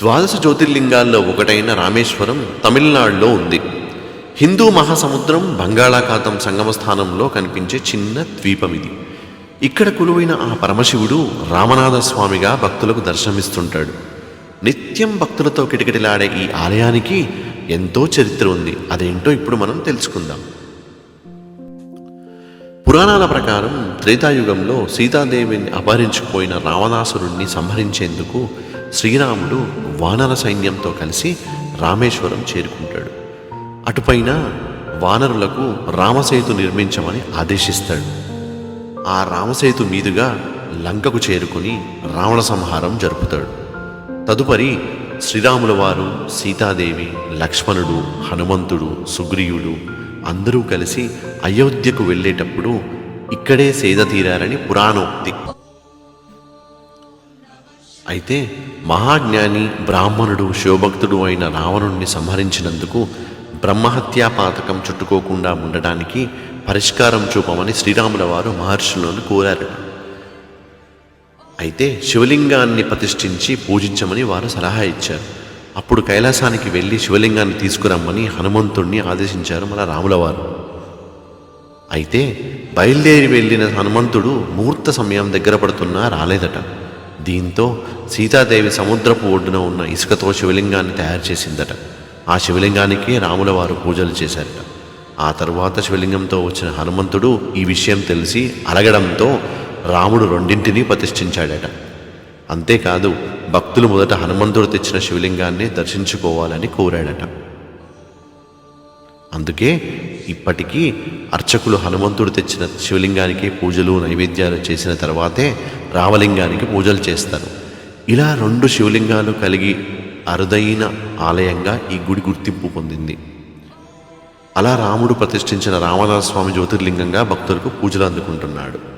ద్వాదశ జ్యోతిర్లింగాల్లో ఒకటైన రామేశ్వరం తమిళనాడులో ఉంది. హిందూ మహాసముద్రం బంగాళాఖాతం సంగమ స్థానంలో కనిపించే చిన్న ద్వీపం ఇది ఇక్కడ కొలువైన ఆ పరమశివుడు రామనాథస్వామిగా భక్తులకు దర్శనమిస్తుంటాడు. నిత్యం భక్తులతో కిటకిటలాడే ఈ ఆలయానికి ఎంతో చరిత్ర ఉంది. అదేంటో ఇప్పుడు మనం తెలుసుకుందాం. పురాణాల ప్రకారం త్రేతాయుగంలో సీతాదేవిని అపహరించుకుపోయిన రావణాసురుణ్ణి సంహరించేందుకు శ్రీరాముడు వానర సైన్యంతో కలిసి రామేశ్వరం చేరుకుంటాడు. అటుపైన వానరులకు రామసేతు నిర్మించమని ఆదేశిస్తాడు. ఆ రామసేతు మీదుగా లంకకు చేరుకుని రావణ సంహారం జరుపుతాడు. తదుపరి శ్రీరాముల వారు సీతాదేవి లక్ష్మణుడు హనుమంతుడు సుగ్రీవుడు అందరూ కలిసి అయోధ్యకు వెళ్ళేటప్పుడు ఇక్కడే సేద తీరారని పురాణోక్తి అయితే మహాజ్ఞాని బ్రాహ్మణుడు శివభక్తుడు అయిన రావణుణ్ణి సంహరించినందుకు బ్రహ్మహత్యా పాతకం చుట్టుకోకుండా ఉండడానికి పరిష్కారం చూపమని శ్రీరాముల వారు మహర్షులను కోరారట. అయితే శివలింగాన్ని ప్రతిష్ఠించి పూజించమని వారు సలహా ఇచ్చారు. అప్పుడు కైలాసానికి వెళ్ళి శివలింగాన్ని తీసుకురమ్మని హనుమంతుణ్ణి ఆదేశించారు మన రాములవారు అయితే బయలుదేరి వెళ్ళిన హనుమంతుడు ముహూర్త సమయం దగ్గర పడుతున్నా రాలేదట. దీంతో సీతాదేవి సముద్రపు ఒడ్డున ఉన్న ఇసుకతో శివలింగాన్ని తయారు చేసిందట. ఆ శివలింగానికి రాముల వారు పూజలు చేశారట. ఆ తరువాత శివలింగంతో వచ్చిన హనుమంతుడు ఈ విషయం తెలిసి అలగడంతో రాముడు రెండింటినీ ప్రతిష్ఠించాడట. అంతేకాదు భక్తులు మొదట హనుమంతుడు తెచ్చిన శివలింగాన్ని దర్శించుకోవాలని కోరాడట. అందుకే ఇప్పటికీ అర్చకులు హనుమంతుడు తెచ్చిన శివలింగానికి పూజలు నైవేద్యాలు చేసిన తర్వాతే రామలింగానికి పూజలు చేస్తారు. ఇలా రెండు శివలింగాలు కలిగి అరుదైన ఆలయంగా ఈ గుడి గుర్తింపు పొందింది. అలా రాముడు ప్రతిష్ఠించిన రామదాస్వామి జ్యోతిర్లింగంగా భక్తులకు పూజలు అందుకుంటున్నాడు.